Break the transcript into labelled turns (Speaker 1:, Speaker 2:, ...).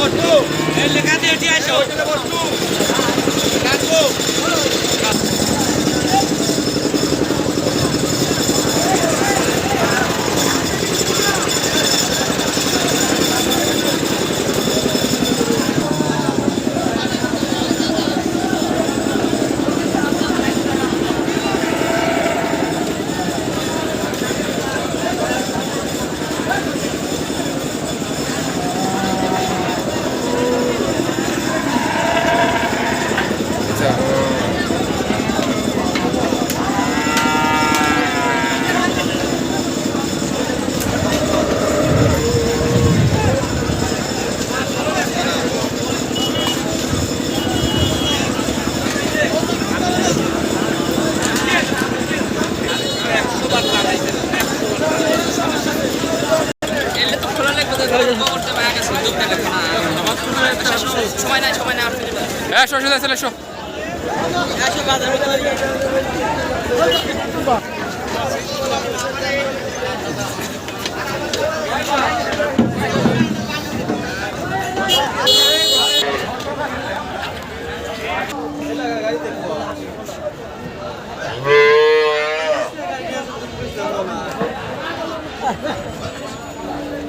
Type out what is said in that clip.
Speaker 1: বস্তু। লেখাতে এটি আসো। সময় নাই সময় নাই একশো একশো Ha ha ha!